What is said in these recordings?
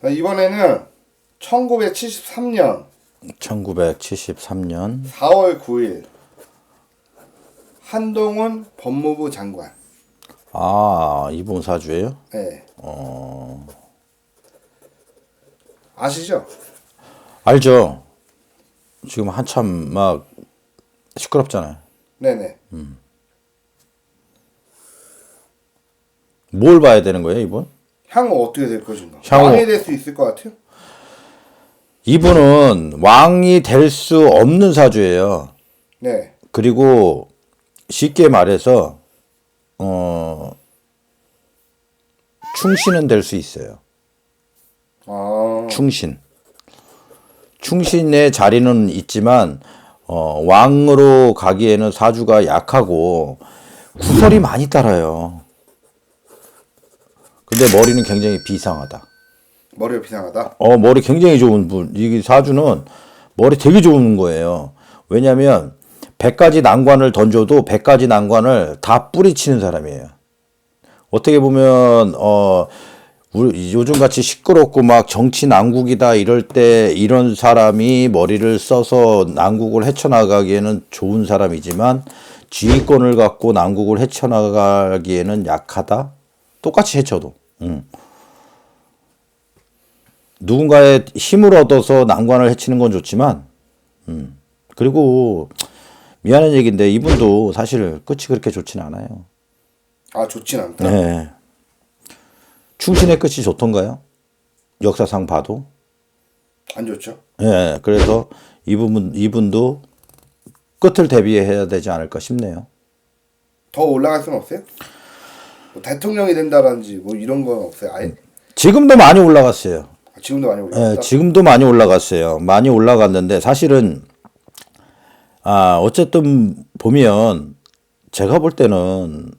자, 이번에는 1973년 1973년 4월 9일 한동훈 법무부 장관. 아 이분 사주예요? 네. 아시죠? 알죠. 지금 한참 막 시끄럽잖아요. 네네. 뭘 봐야 되는 거예요, 이분? 향후 어떻게 될 것인가? 향후- 왕이 될 수 있을 것 같아요? 이분은 왕이 될 수 없는 사주예요. 네. 그리고 쉽게 말해서 어 충신은 될 수 있어요. 아, 충신. 충신의 자리는 있지만 어, 왕으로 가기에는 사주가 약하고 구설이 많이 따라요. 근데 머리는 굉장히 비상하다. 머리가 비상하다. 어, 머리 굉장히 좋은 분. 이 사주는 머리 되게 좋은 거예요. 왜냐면 100가지 난관을 던져도 100가지 난관을 다 뿌리치는 사람이에요. 어떻게 보면 어 우리 요즘 같이 시끄럽고 막 정치 난국이다 이럴 때 이런 사람이 머리를 써서 난국을 헤쳐나가기에는 좋은 사람이지만 지휘권을 갖고 난국을 헤쳐나가기에는 약하다. 똑같이 헤쳐도. 음. 누군가의 힘을 얻어서 난관을 해치는 건 좋지만, 음. 그리고 미안한 얘기인데 이분도 사실 끝이 그렇게 좋진 않아요. 아, 좋진 않다. 네. 충신의 끝이 좋던가요? 역사상 봐도. 안 좋죠? 예, 그래서 이분 이분도 끝을 대비해야 되지 않을까 싶네요. 더 올라갈 수는 없어요? 뭐 대통령이 된다든지 뭐 이런 건 없어요. 아예 지금도 많이 올라갔어요. 아, 지금도 많이 올라갔다. 예, 지금도 많이 올라갔어요. 많이 올라갔는데 사실은 아 어쨌든 보면 제가 볼 때는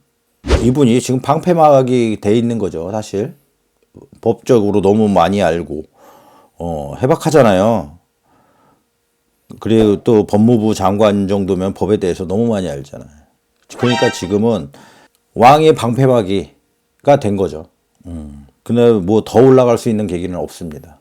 이분이 지금 방패막이 돼 있는 거죠. 사실 법적으로 너무 많이 알고 어 해박하잖아요. 그리고 또 법무부 장관 정도면 법에 대해서 너무 많이 알잖아요. 그러니까 지금은 왕의 방패막이가 된 거죠. 음. 근데 뭐 더 올라갈 수 있는 계기는 없습니다.